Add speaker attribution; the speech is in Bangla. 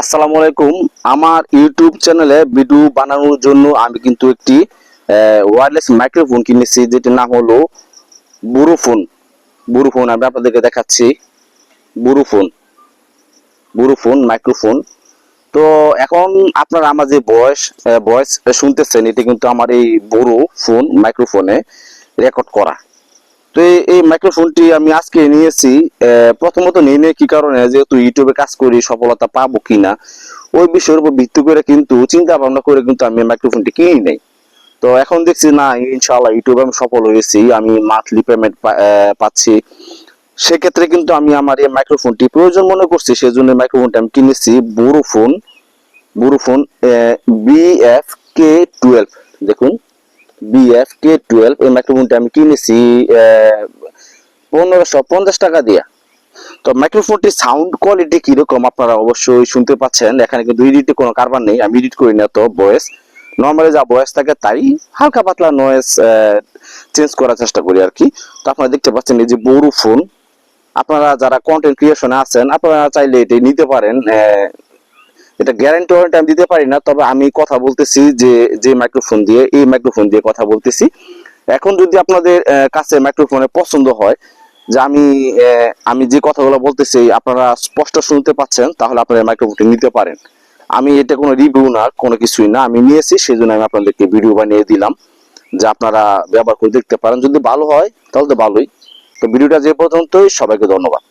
Speaker 1: আসসালামু আলাইকুম। আমার ইউটিউব চ্যানেলে ভিডিও বানানোর জন্য আমি কিন্তু একটি ওয়্যারলেস মাইক্রোফোন কিনেছি, যেটির নাম হলো বুরু ফোন বুরু ফোন আমি আপনাদেরকে দেখাচ্ছি। বুরু ফোন বুরু ফোন মাইক্রোফোন তো এখন আপনারা আমার যে ভয়েস ভয়েস শুনতেছেন, এটি কিন্তু আমার এই বড় ফোন মাইক্রোফোনে রেকর্ড করা। তো এই- মাইক্রোফোনটি আমি আজকে নিয়েছি প্রথমত নিয়ে নিয়ে কি কারণে, যেহেতু ইউটিউবে কাজ করি, সফলতা পাবো কিনা, ওই বিষয়ের উপর ভিত্তি করে কিন্তু চিন্তা ভাবনা করে কিন্তু আমি মাইক্রোফোনটি কিনি নাই। তো এখন দেখছি, না, ইনশাআল্লাহ ইউটিউবে আমি সফল হয়েছি, আমি মান্থলি পেমেন্ট পাচ্ছি। সেক্ষেত্রে কিন্তু আমি আমার এই মাইক্রোফোনটি প্রয়োজন মনে করছি, সেজন্য মাইক্রোফোনটি আমি কিনেছি বুরু ফোন বুরু ফোন কে টুয়েলভ দেখুন বিএফ কে টুয়েলভ এই আমি কিনেছি পনেরোশো পঞ্চাশ টাকা দিয়া। তো মাইক্রোফোনটি সাউন্ড কোয়ালিটি কীরকম আপনারা অবশ্যই শুনতে পাচ্ছেন। এখানে কিন্তু কোনো কারবার নেই, আমি করি না তো নর্মালি যা থাকে তাই হালকা পাতলা নয়েস চেঞ্জ করার চেষ্টা করি আর কি। তো আপনারা দেখতে পাচ্ছেন এই যে বড়ু ফোন আপনারা যারা কন্টেন্ট ক্রিয়েশনে আছেন, আপনারা চাইলে এটি নিতে পারেন এটা গ্যারান্টি ওয়ারেন্টি আমি দিতে পারি না, তবে আমি কথা বলতেছি যে যে মাইক্রোফোন দিয়ে, এই মাইক্রোফোন দিয়ে কথা বলতেছি। এখন যদি আপনাদের কাছে মাইক্রোফোনে পছন্দ হয়, যে আমি আমি যে কথাগুলো বলতেছি, আপনারা স্পষ্ট শুনতে পাচ্ছেন, তাহলে আপনারা মাইক্রোফোনটি নিতে পারেন। আমি এটা কোনো রিভিউ না, কোনো কিছুই না, আমি নিয়েছি সেই জন্য আমি আপনাদেরকে ভিডিও বানিয়ে দিলাম, যে আপনারা ব্যবহার করে দেখতে পারেন। যদি ভালো হয়, তাহলে তো ভালোই। তো ভিডিওটা যে পর্যন্তই, সবাইকে ধন্যবাদ।